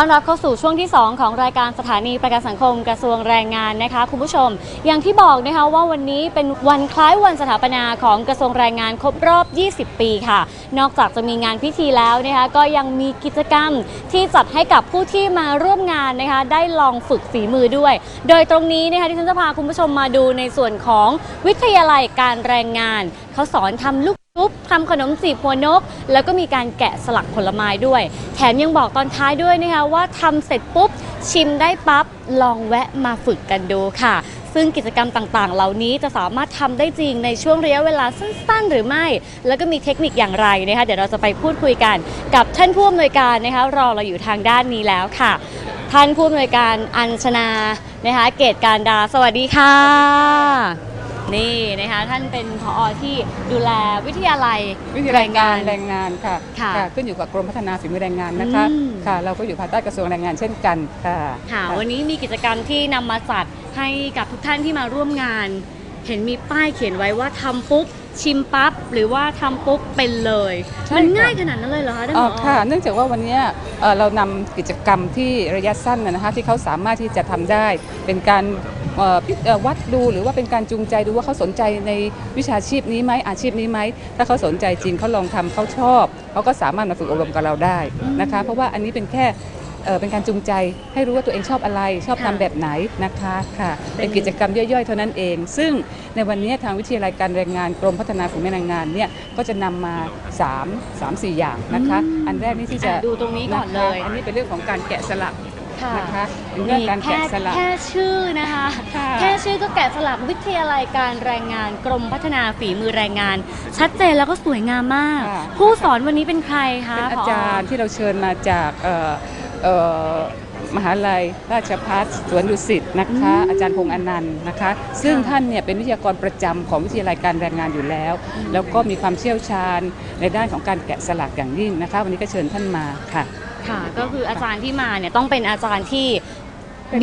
ต้อนรับเข้าสู่ช่วงที่ 2 ของรายการสถานีประกันสังคมกระทรวงแรงงานนะคะคุณผู้ชม อย่างที่บอกนะคะว่าวันนี้เป็นวันคล้ายวันสถาปนาของกระทรวงแรงงานครบรอบ 20 ปีค่ะ นอกจากจะมีงานพิธีแล้วนะคะก็ยังมีกิจกรรมที่จัดให้กับผู้ที่มาร่วมงานนะคะได้ลองฝึกฝีมือด้วย โดยตรงนี้นะคะที่ฉันจะพาคุณผู้ชมมาดูในส่วนของวิทยาลัยการแรงงาน เขาสอนทำลูก ชุบทำขนมจีบหัวนก แล้วก็มีการแกะสลักผลไม้ด้วย แถมยังบอกตอนท้ายด้วยนะคะว่าทำเสร็จปุ๊บ ชิมได้ปั๊บ ลองแวะมาฝึกกันดูค่ะ ซึ่งกิจกรรมต่างๆ เหล่านี้จะสามารถทำได้จริงในช่วงระยะเวลาสั้นๆ หรือไม่ แล้วก็มีเทคนิคอย่างไรนะคะเดี๋ยวเราจะไปพูดคุยกัน กับท่านผู้อำนวยการนะคะรอเราอยู่ทางด้านนี้แล้วค่ะ ท่านผู้อำนวยการอัญชนานะคะเกตการดา สวัสดีค่ะ นี่นะคะท่านเป็นผอที่ดูแลวิทยาลัยวิทยาลัยการแรงงานค่ะ ค่ะขึ้นอยู่กับกรมพัฒนาฝีมือแรงงานนะคะอืม ค่ะ เราก็อยู่ภายใต้กระทรวงแรงงานเช่นกันค่ะค่ะ วันนี้มีกิจกรรมที่นำมาจัดให้กับทุกท่านที่มาร่วมงาน เห็นมีป้ายเขียนไว้ว่าทำปุ๊บ ชิมปั๊บหรือว่าทำปุ๊บเป็นเลย ใช่มันค่ะ ง่ายขนาดนั้นเลยเหรอคะท่านผอ๋ออค่ะ เนื่องจากว่าวันเนี้ยเอ่อเรานำกิจกรรมที่ระยะสั้นนะนะคะที่เขาสามารถที่จะทำได้ เป็นการเอ่อพิเอ่อวัดดูหรือว่าเป็นการจูงใจดูว่าเขาสนใจในวิชาชีพนี้ไหมอาชีพนี้ไหมถ้าเขาสนใจจริงเขาลองทำเขาชอบเขาก็สามารถมาฝึกอบรมกับเราได้นะคะ เพราะว่าอันนี้เป็นแค่ เอ่อเป็นการจูงใจ ให้รู้ว่าตัวเองชอบอะไร ชอบทำแบบไหนนะคะค่ะ เป็นกิจกรรมย่อยๆ เท่านั้นเอง ซึ่งในวันนี้ทางวิทยาลัยการแรงงานกรมพัฒนาฝีมือแรงงานเนี่ยก็จะนำมา 3 3 4 อย่างนะคะ อันแรกนี่ที่จะอะดูตรงนี้ก่อนเลยะคะอันนี้เป็นเรื่องของการแกะสลักค่ะนะคะเป็นเรื่องการแค่แกะสลักแค่ชื่อนะคะค่ะแค่ชื่อก็แกะสลักวิทยาลัยการแรงงานกรมพัฒนาฝีมือแรงงาน ชัดเจนแล้วก็สวยงามมากค่ะผู้สอนวันนี้เป็นใครคะเป็นอาผจารย์ที่เราเชิญมาจากเอ่อเอ่อ มหาลัยราชภัฏสวนดุสิตนะคะ อาจารย์พงษ์อนันต์นะคะ ซึ่งท่านเนี่ยเป็นวิทยากรประจำของวิทยาลัยการแรงงานอยู่แล้ว แล้วก็มีความเชี่ยวชาญในด้านของการแกะสลักอย่างยิ่งนะคะ วันนี้ก็เชิญท่านมาค่ะ ค่ะ ก็คืออาจารย์ที่มาเนี่ยต้องเป็นอาจารย์ที่เป็น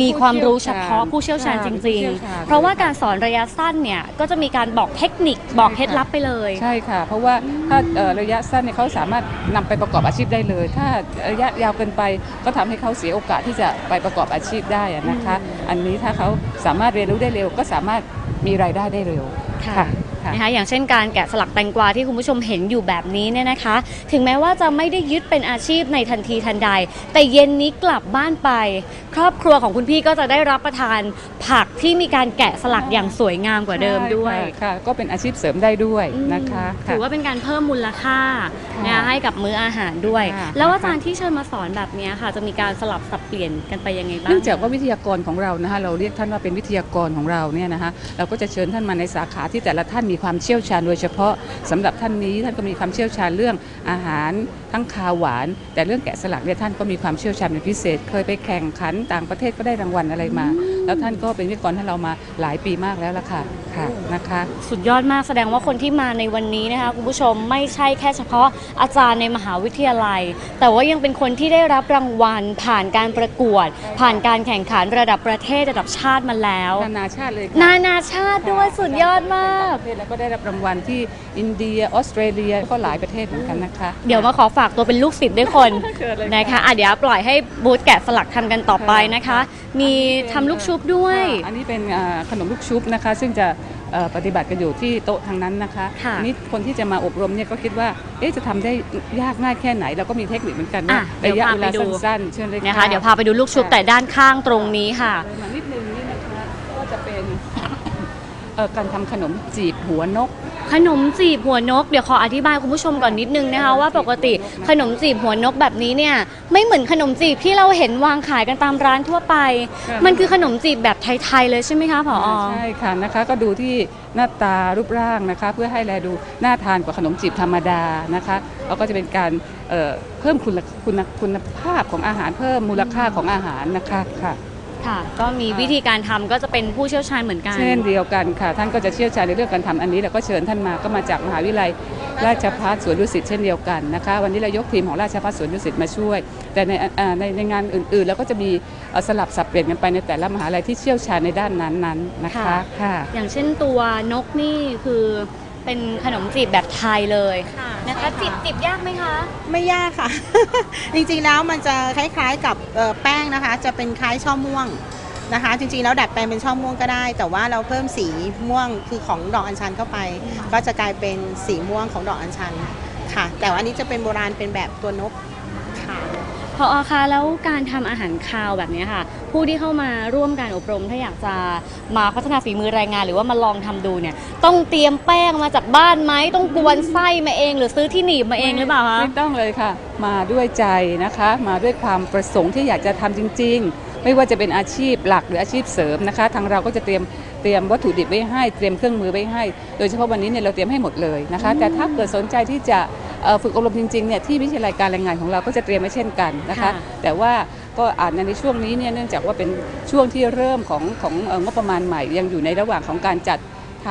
มีความรู้เฉพาะผู้ผู้เชี่เชี่ยยววชาชาญญจริงผู้เชี่ยวชาญๆเพราะว่าการสอนระยะสั้นเนี่ยก็จะมีการบอกเทคนิคบอกเคล็ดลับไปเลย ใช่ค่ะ เพราะว่าถ้าเอ่อระยะสั้นเนี่ยเขาสามารถนำไปประกอบอาชีพได้เลย ถ้าระยะยาวเกินไปก็ทำให้เขาเสียโอกาสที่จะไปประกอบอาชีพได้อะนะคะ อันนี้ถ้าเขาสามารถเรียนรู้ได้เร็ว ก็สามารถมีรายได้ได้เร็วค่ะ ค่ะ นะคะอย่างเช่นการแกะสลักแตงกวาที่คุณผู้ชมเห็นอยู่แบบนี้เนี่ยนะคะ ถึงแม้ว่าจะไม่ได้ยึดเป็นอาชีพในทันทีทันใด แต่เย็นนี้กลับบ้านไป ครอบครัวของคุณพี่ก็จะได้รับประทานผักที่มีการแกะสลักอย่างสวยงามกว่าเดิมด้วย ใช่ค่ะค่ะ ก็เป็นอาชีพเสริมได้ด้วยนะคะถือว่าเป็นการเพิ่มมูลค่าค่ะนะคะให้กับมื้ออาหารด้วย ค่ะ แล้วอาจารย์ที่เชิญมาสอนแบบเนี้ยค่ะ จะมีการสลับสับเปลี่ยนกันไปยังไงบ้าง เนื่องจากว่าวิทยากรของเรานะคะเราเรียกท่านว่าเป็นวิทยากรของเราเนี่ยนะคะเราก็จะเชิญท่านมาในสาขาที่แต่ละท่านมีความเชี่ยวชาญโดยเฉพาะสำหรับท่านนี้ท่านก็มีความเชี่ยวชาญเรื่องอาหารทั้งคาวหวาน แต่เรื่องแกะสลักเนี่ยท่านก็มีความเชี่ยวชาญเป็นพิเศษ เคยไปแข่งขันต่างประเทศก็ได้รางวัลอะไรมา แล้วท่านก็เป็นวิทยากรให้เรามาหลายปีมากแล้วล่ะค่ะค่ะนะคะ สุดยอดมากแสดงว่าคนที่มาในวันนี้นะคะคุณผู้ชมไม่ใช่แค่เฉพาะอาจารย์ในมหาวิทยาลัย แต่ว่ายังเป็นคนที่ได้รับรางวัล ผ่านการประกวด ผ่านการแข่งขันระดับประเทศระดับชาติมาแล้ว นานาชาติเลยค่ะนานาชาติด้วยสุดยอดมากประเทศแล้วก็ได้รับรางวัลที่อินเดียออสเตรเลียก็หลายประเทศเหมือนกันนะคะเดี๋ยวมาขอฝากตัวเป็นลูกศิษย์ด้วยคนเชิญเลยนะคะอะเดี๋ยวปล่อยให้บูธแกะสลักทำกันต่อไปนะคะ มีทำลูกชุบด้วยค่ะอันนี้เป็นอ่าขนมลูกชุบนะคะ ซึ่งจะเอ่อปฏิบัติกันอยู่ที่โต๊ะทางนั้นนะคะค่ะอันนี้คนที่จะมาอบรมเนี่ยก็คิดว่าเอ๊ะจะทำได้ยากง่ายแค่ไหนเราก็มีเทคนิคเหมือนกันว่าอะเดี๋ยวระยะพาเวไปลาดู สั้นๆเชิญเลยนะคะ เดี๋ยวพาไปดูลูกชุบแต่ด้านข้างตรงนี้ค่ะเลยมานิดนึงนี่นะคะก็จะเป็น เอ่อการทำขนมจีบหัวนก ขนมจีบหัวนก เดี๋ยวขออธิบายคุณผู้ชมก่อนนิดนึงนะคะ ว่าปกติขนมจีบหัวนกแบบนี้เนี่ยไม่เหมือนขนมจีบที่เราเห็นวางขายกันตามร้านทั่วไป ค่ะ มันคือขนมจีบแบบไทยๆเลยใช่ไหมคะผอ ใช่ค่ะนะคะก็ดูที่หน้าตารูปร่างนะคะ เพื่อให้แลดูน่าทานกว่าขนมจีบธรรมดานะคะแล้วก็จะเป็นการเอ่อเพิ่มคุณคุณคุณภาพของอาหารเพิ่มมูลค่าของอาหารนะคะค่ะ ค่ะ ก็มีวิธีการทำก็จะเป็นผู้เชี่ยวชาญเหมือนกัน เช่นเดียวกันค่ะ ท่านก็จะเชี่ยวชาญในเรื่องการทำอันนี้เราก็เชิญท่านมาก็มาจากมหาวิทยาลัยราชภัฏสวนดุสิตเช่นเดียวกันนะคะ วันนี้เรายกทีมของราชภัฏสวนดุสิตมาช่วย แต่ในอ่าในในงานอื่นๆเราก็จะมีเอ่อสลับสับเปลี่ยนกันไปในแต่ละมหาลัยที่เชี่ยวชาญในด้านนั้นๆนะคะค่ะ อย่างเช่นตัวนกนี่คือ เป็นขนมจีบแบบไทยเลยค่ะนะคะใช่จีบจีบยากไหมคะ ไม่ยากค่ะ จริงๆแล้วมันจะคล้ายๆกับเอ่อแป้งนะคะ จะเป็นคล้ายช่อม่วงนะคะ จริงๆแล้วดัดแปลงเป็นช่อม่วงก็ได้ แต่ว่าเราเพิ่มสีม่วงคือของดอกอัญชันเข้าไป ก็จะกลายเป็นสีม่วงของดอกอัญชันค่ะ แต่ว่าอันนี้จะเป็นโบราณเป็นแบบตัวนกค่ะ พออคะแล้วการทำอาหารคาวแบบนี้ค่ะ ผู้ที่เข้ามาร่วมการอบรมถ้าอยากจะมาพัฒนาฝีมือแรงงาน หรือว่ามาลองทำดูเนี่ย ต้องเตรียมแป้งมาจากบ้านไหมต้องกวนไส้มาเอง หรือซื้อที่หนีบมาเองหรือเปล่าคะไม่ต้องเลยค่ะ มาด้วยใจนะคะ มาด้วยความประสงค์ที่อยากจะทำจริง ๆ ไม่ว่าจะเป็นอาชีพหลักหรืออาชีพเสริมนะคะ ทางเราก็จะเตรียมเตรียมวัตถุดิบไว้ให้เตรียมเครื่องมือไว้ให้ โดยเฉพาะวันนี้เนี่ยเราเตรียมให้หมดเลยนะคะ แต่ถ้าเกิดสนใจที่จะ ฝึกอบรมจริงๆเนี่ยที่วิทยาลัยการแรงงานของเราก็จะเตรียมไว้เช่นกันนะคะค่ะแต่ว่าก็อาจในช่วงนี้เนี่ยเนื่องจากว่าเป็นช่วงที่เริ่มของของเอ่องบประมาณใหม่ ยังอยู่ในระหว่างของการจัด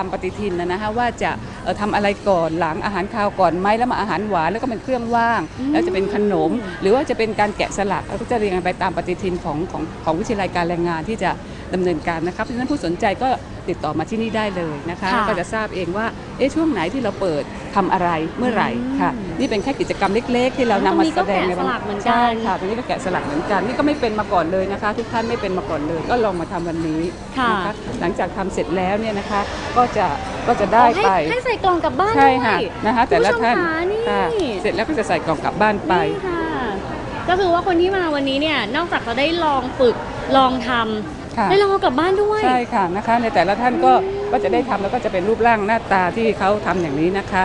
ทำปฏิทินนะนะคะว่าจะเอ่อทำอะไรก่อนหลังอาหารคาวก่อนไหมแล้วมาอาหารหวานแล้วก็เป็นเครื่องว่างอืมแล้วจะเป็นขนม หรือว่าจะเป็นการแกะสลักเราก็จะเรียงกันไปตามปฏิทินของของของวิทยาลัยการแรงงานที่จะ ดำเนินการนะครับเพราะฉะนั้นผู้สนใจก็ติดต่อมาที่นี่ได้เลยนะคะค่ะก็จะทราบเองว่าเอ๊ะช่วงไหนที่เราเปิดทำอะไรเมื่อไหร่ค่ะ นี่เป็นแค่กิจกรรมเล็ก ๆ ที่เรานำมาแสดงในตรงนี้ก็แกะสลักเหมือนกันใช่ค่ะตรงนี้ก็แกะสลักเหมือนกันนี่ก็ไม่เป็นมาก่อนเลยนะคะ ทุกท่านไม่เป็นมาก่อนเลย ก็ลองมาทำวันนี้ค่ะนะคะหลังจากทำเสร็จแล้วเนี่ยนะคะ ก็จะก็จะได้ให้ไปให้ใส่กล่องกลับบ้านใช่ด้วยค่ะนะคะ แต่ละท่านคุณผู้ชมคะนี่ค่ะเสร็จแล้วก็จะใส่กล่องกลับบ้านไปนี่ค่ะก็คือว่าคนที่มาวันนี้เนี่ยนอกจากจะได้ลองฝึกลองทำ ค่ะได้ลองเอากลับบ้านด้วย ใช่ค่ะนะคะ ในแต่ละท่านก็ก็จะได้ทำแล้วก็จะเป็นรูปร่างหน้าตาที่เขาทำอย่างนี้นะคะ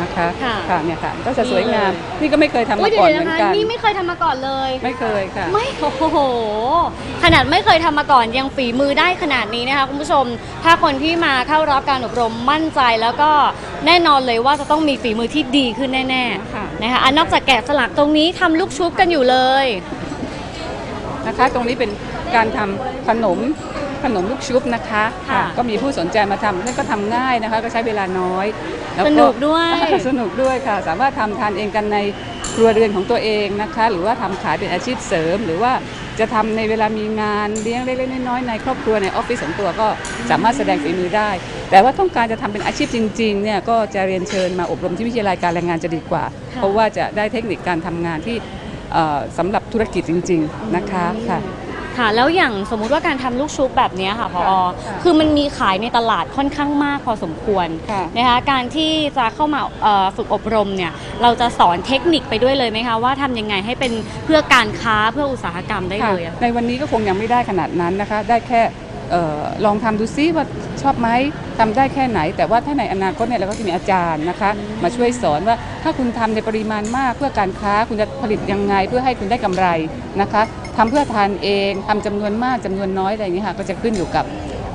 นะคะค่ะค่ะเนี่ยค่ะก็จะสวยงามนี่เลยนี่ก็ไม่เคยทำอุ้มายเดี๋ยก่วอนๆเหมืนะอนคะกันนี่ไม่เคยทำมาก่อนเลย ไม่เคยค่ะ ไม่โอ้โห ขนาดไม่เคยทำมาก่อนยังฝีมือได้ขนาดนี้นะคะคุณผู้ชม ถ้าคนที่มาเข้ารับการอบรมมั่นใจแล้วก็แน่นอนเลยว่าจะต้องมีฝีมือที่ดีขึ้นแน่ค่ะ ๆนะคะอันนอกจากแกะสลักตรงนี้ทำลูกชุบกันอยู่เลย นะคะ ตรงนี้เป็นการทำขนมขนมลูกชุบนะคะค่ะ ก็มีผู้สนใจมาทำนั่นก็ทำง่ายนะคะ ก็ใช้เวลาน้อยแล้วสนุกด้วย สนุกด้วยค่ะ สามารถทำทานเองกันในครัวเรือนของตัวเองนะคะ หรือว่าทำขายเป็นอาชีพเสริม หรือว่าจะทำในเวลามีงานเลี้ยงเล็กๆน้อยๆในครอบครัวในออฟฟิศของตัวก็สามารถแสดงฝีมือได้ แต่ว่าต้องการจะทำเป็นอาชีพจริงๆเนี่ยก็จะเรียนเชิญมาอบรมที่วิทยาลัยการแรงงานจะดีกว่า ค่ะ เพราะว่าจะได้เทคนิคการทำงานที่เอ่อ สำหรับธุรกิจจริง ๆ นะคะค่ะ ค่ะ แล้วอย่างสมมุติว่าการทำลูกชุบแบบเนี้ยค่ะพอค่ะคือมันมีขายในตลาดค่อนข้างมากพอสมควรค่ะนะคะการที่จะเข้ามาเอ่อฝึกอบรมเนี่ยเราจะสอนเทคนิคไปด้วยเลยไหมคะว่าทำยังไงให้เป็นเพื่อการค้าเพื่ออุตสาหกรรมได้ค่ะเลยอะ ในวันนี้ก็คงยังไม่ได้ขนาดนั้นนะคะ ได้แค่เออลองทำดูซิว่าชอบไหมทำได้แค่ไหน แต่ว่าถ้าในอนาคตเนี่ยเราก็จะมีอาจารย์นะคะ มาช่วยสอนว่าถ้าคุณทำในปริมาณมากเพื่อการค้าคุณจะผลิตยังไงเพื่อให้คุณได้กำไรนะคะทำเพื่อทานเองทำจำนวนมากจำนวนน้อยอะไรอย่างนี้ยค่ะก็จะขึ้นอยู่กับ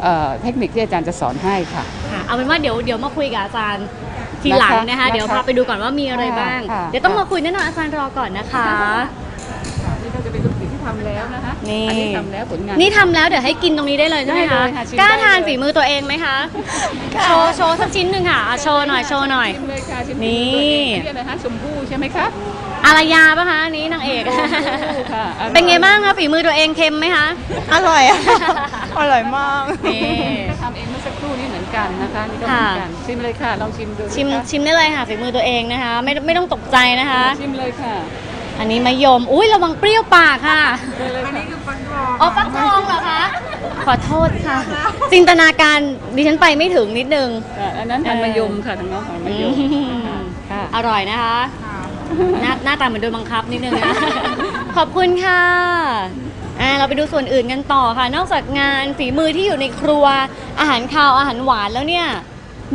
เอ่อเทคนิคที่อาจารย์จะสอนให้ค่ะค่ะเอาเป็นว่าเดี๋ยวเดี๋ยวมาคุยกับอาจารย์ทีหลังนะคะนะคะเดี๋ยวพาไปดูก่อนว่ามีอะไรบ้างค่ะเดี๋ยวต้องค่ะมาคุยแน่นอนอาจารย์รอก่อนนะคะำแล้วนะคะนี่ อันี้ทำแล้วผลงาน นี่ทำแล้วเดี๋ยวให้กินตรงนี้ได้เลยใช่ไหมได้คะเลยค่ะชิมกล้าได้ทานเลย ฝีมือตัวเองไหมคะโชว์โชว์สักชิ้นหนึ่งค่ะอะโชว์หน่อยโชว์หน่อย ชิมเลยค่ะชิมนี่ตัวเองอันนี้อะไรคะชมพู่ใช่ไหมคะอารยาปะคะอันนี้นางเอกค่ะอร่อยเป็นไงบ้างคะฝีมือตัวเองเค็มไหมคะ อร่อยอะอร่อยมาก นี่ทำเองเมื่อสักครู่นี้เหมือนกันนะคะนี่ก็เหมือนกันชิมเลยค่ะลองชิมดูสิชิมคะชิมได้เลยค่ะฝีมือตัวเองนะคะ ไม่ไม่ต้องตกใจนะคะ ชิมเลยค่ะ อันนี้มะยม อุ้ยระวังเปรี้ยวปากค่ะเลยเลยค่ะอ๋อฟักทองเหรอคะ ขอโทษค่ะ จินตนาการดิฉันไปไม่ถึงนิดนึงค่ะอันนั้นทานมะยมค่ะทางน้องของมะยมอืมค่ะอร่อยนะคะ หน้าหน้าตาเหมือนโดนบังคับนิดนึงนะ ขอบคุณค่ะอ่าเราไปดูส่วนอื่นกันต่อค่ะ นอกจากงานฝีมือที่อยู่ในครัวอาหารคาวอาหารหวานแล้วเนี่ย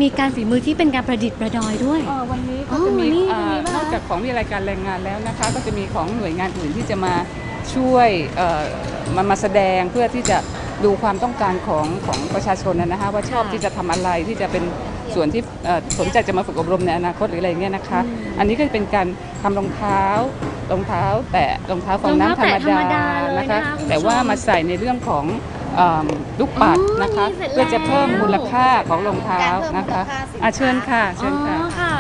มีการฝีมือที่เป็นการประดิษฐ์ประดอยด้วยเอ่อวันนี้อ๋ก็อจะมีนี่เอ่อตรงนี้ปะนอกจากของวิทยาลัยการแรงงานแล้วนะคะ ก็จะมีของหน่วยงานอื่นที่จะมาช่วยเอ่อมามาแสดงเพื่อที่จะดูความต้องการของของประชาชนนะนะคะว่าชอบค่ะที่จะทำอะไรที่จะเป็นส่วนที่เอ่อสนใจจะมาฝึกอบรมในอนาคตหรืออะไรเงี้ยนะคะ อันนี้ก็จะเป็นการทำรองเท้ารองเท้าแตะรองเท้าฟองน้ำธรรมรองเท้าแตะธรรมดาดาเลยนะคะ นะคะคุณผู้ชม แต่ว่ามาใส่ในเรื่องของ เอิ่มลูกปัดอ๋อนะคะมีเสร็จเพื่อจะเพิ่มแล้วมูลค่าของรองเท้านะคะการเพิ่มมูลค่าสินค้า อะเชิญค่ะเชิญค่ะ อ๋อค่ะ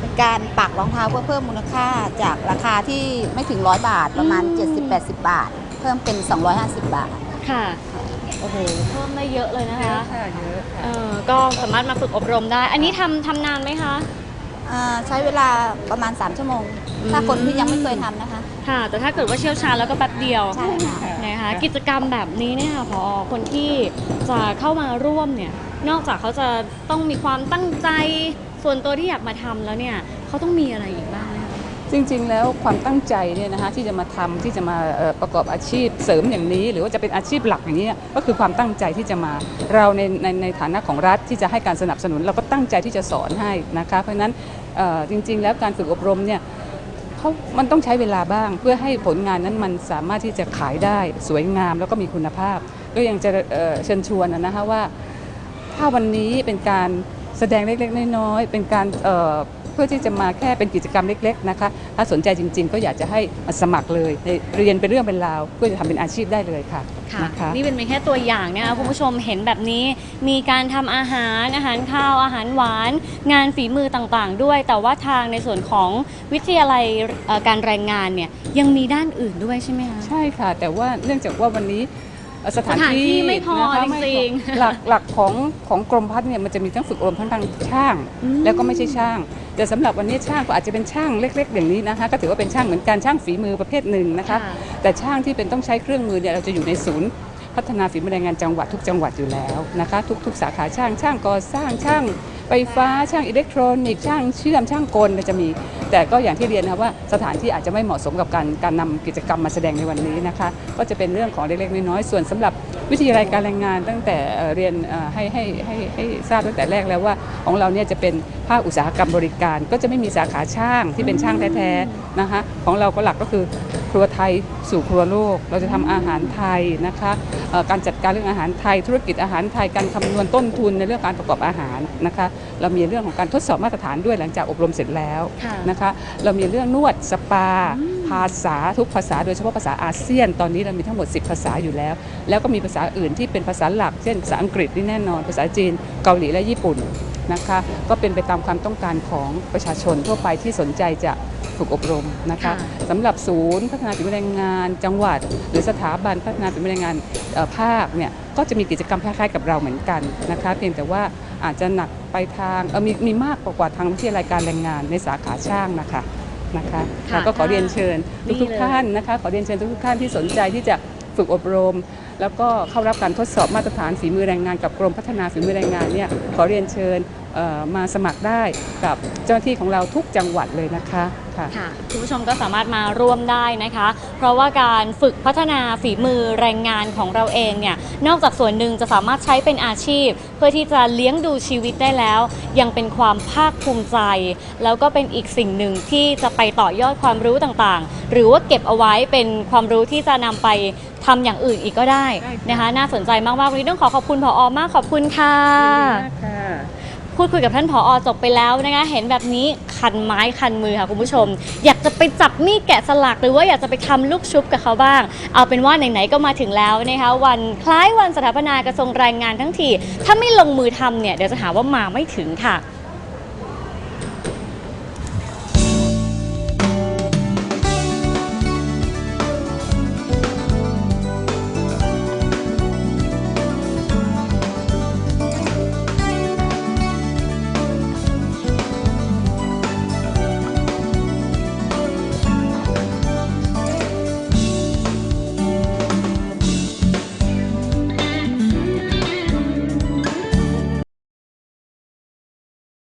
เป็นการปักรองเท้าเพื่อเพิ่มมูลค่าจากราคาที่ไม่ถึงร้อยบาทประมาณ อืม 70-80 บาท เพิ่มเป็น 250 บาท ค่ะ โอ้โหเพิ่มได้เยอะเลยนะเยคะอะค่ะเยอะค่ะ เออก็สามารถมาฝึกอบรมได้ อันนี้ทำทำนานไหมคะ อ่าใช้เวลาประมาณ 3 ชั่วโมง ถ้าคนที่ยังไม่เคยทำนะคะ ค่ะ แต่ถ้าเกิดว่าเชี่ยวชาญแล้วก็แป๊บเดียวใช่ค่ะ นะคะกิจกรรมแบบนี้เนี่ยค่ะพอคนที่จะเข้ามาร่วมเนี่ยนอกจากเขาจะต้องมีความตั้งใจส่วนตัวที่อยากมาทำแล้วเนี่ยเขาต้องมีอะไรอีกบ้างไหมคะ จริงๆ แล้วความตั้งใจเนี่ยนะคะที่จะมาทำที่จะมาเอ่อประกอบอาชีพเสริมอย่างนี้ หรือว่าจะเป็นอาชีพหลักอย่างนี้ก็คือความตั้งใจที่จะมาเราในในในฐานะของรัฐที่จะให้การสนับสนุน เราก็ตั้งใจที่จะสอนให้นะคะเพราะฉะนั้นเอ่อจริงๆ แล้วการฝึกอบรมเนี่ย เขามันต้องใช้เวลาบ้าง เพื่อให้ผลงานนั้นมันสามารถที่จะขายได้สวยงามแล้วก็มีคุณภาพ ก็ยังจะเชิญชวนนะคะว่า ถ้าวันนี้เป็นการแสดงเล็กๆน้อยๆเป็นการ พื่อที่จะมาแค่เป็นกิจกรรมเล็กๆนะคะถ้าสนใจจริง ๆ ก็อยากจะให้มาสมัครเลยเรียนเป็นเรื่องเป็นราวเพื่อจะทำเป็นอาชีพได้เลยค่ะค่ะนะคะนี่เป็นเพียงแค่ตัวอย่างนะคะคุณผู้ชมเห็นแบบนี้ มีการทำอาหารอาหารข้าวอาหารหวาน งานฝีมือต่างๆ ด้วย แต่ว่าทางในส่วนของวิทยาลัยเอ่อการแรงงานเนี่ยยังมีด้านอื่นด้วยใช่ไหมคะใช่ค่ะ แต่ว่าเนื่องจากว่าวันนี้เอ่อ สถานสถานที่ที่ไม่พอนะคะจริงๆไม่พอหลักหลักของของกรมพัฒน์เนี่ยมันจะมีทั้งฝึกอบรมทั้งทางช่างอืมแล้วก็ไม่ใช่ช่าง แต่สำหรับวันนี้ช่างก็อาจจะเป็นช่างเล็ก ๆ อย่างนี้นะคะก็ถือว่าเป็นช่างเหมือนกันช่างฝีมือประเภทหนึ่งนะคะแต่ช่างที่เป็นต้องใช้เครื่องมือเนี่ยเราจะอยู่ในศูนย์พัฒนาฝีมือแรงงานจังหวัดทุกจังหวัดอยู่แล้วนะคะทุก ๆ สาขาช่างช่างก่อสร้างช่างไฟฟ้าช่างอิเล็กทรอนิกส์ช่างเชื่อมช่างกลเนี่ยจะมี แต่ก็อย่างที่เรียนนะคะว่าสถานที่อาจจะไม่เหมาะสมกับการการนำกิจกรรมมาแสดงในวันนี้นะคะก็จะเป็นเรื่องของเล็กๆน้อยๆส่วนสำหรับวิทยาลัยการแรงงานตั้งแต่เรียนให้ให้ให้ให้ทราบตั้งแต่แรกแล้วว่าของเราเนี่ยจะเป็นภาคอุตสาหกรรมบริการ ก็จะไม่มีสาขาช่างที่เป็นช่างแท้ๆนะคะของเราก็หลักก็คือ ครัวไทยสู่ครัวโลก เราจะทำอาหารไทยนะคะเอ่อการจัดการเรื่องอาหารไทย ธุรกิจอาหารไทยการคำนวณต้นทุนในเรื่องการประกอบอาหารนะคะ เรามีเรื่องของการทดสอบมาตรฐานด้วยหลังจากอบรมเสร็จแล้วค่ะนะคะ เรามีเรื่องนวดสปา ภาษาทุกภาษาโดยเฉพาะภาษาอาเซียน ตอนนี้เรามีทั้งหมด 10 ภาษาอยู่แล้ว แล้วก็มีภาษาอื่นที่เป็นภาษาหลัก เช่นภาษาอังกฤษนี่แน่นอน ภาษาจีนเกาหลีและญี่ปุ่น นะคะก็เป็นไปตามความต้องการของประชาชนทั่วไปที่สนใจจะฝึกอบรมนะคะค่ะสำหรับศูนย์พัฒนาฝีมือแรงงาน จังหวัด หรือสถาบันพัฒนาฝีมือแรงงานเอ่อภาคเนี่ยก็จะมีกิจกรรมคล้ายๆกับเราเหมือนกันนะคะเพียงแต่ว่าอาจจะหนักไปทางเอ่อมีมีมากกว่ากว่าทางวิทยาลัยการแรงงานในสาขาช่างนะคะนะคะค่ะแล้วก็ขอเรียนเชิญนี่ทุกเลยๆท่านนะคะขอเรียนเชิญทุกๆท่านที่สนใจที่จะฝึกอบรม แล้วก็เข้ารับการทดสอบมาตรฐานฝีมือแรงงานกับกรมพัฒนาฝีมือแรงงานเนี่ยขอเรียนเชิญมาสมัครได้กับเจ้าหน้าที่ของเราทุกจังหวัดเลยนะคะ ค่ะค่ะคุณผู้ชมก็สามารถมาร่วมได้นะคะ เพราะว่าการฝึกพัฒนาฝีมือแรงงานของเราเองเนี่ยนอกจากส่วนหนึ่งจะสามารถใช้เป็นอาชีพ เพื่อที่จะเลี้ยงดูชีวิตได้แล้ว ยังเป็นความภาคภูมิใจ แล้วก็เป็นอีกสิ่งหนึ่งที่จะไปต่อยอดความรู้ต่างๆ หรือว่าเก็บเอาไว้เป็นความรู้ที่จะนำไปทำอย่างอื่นอีกก็ได้ได้ค่ะนะคะ น่าสนใจมากๆวันนี้ต้องขอขอบคุณผอมากขอบคุณค่ะยินดีมากค่ะ พูดคุยกับท่านผออจบไปแล้วนะคะเห็นแบบนี้คันไม้คันมือค่ะคุณผู้ชม อยากจะไปจับมีดแกะสลักหรือว่าอยากจะไปทำลูกชุบกับเขาบ้าง เอาเป็นว่าไหนๆก็มาถึงแล้วนะคะวันคล้ายวันสถาปนากระทรวงแรงงานทั้งทีถ้าไม่ลงมือทำเนี่ยเดี๋ยวจะหาว่ามาไม่ถึงค่ะ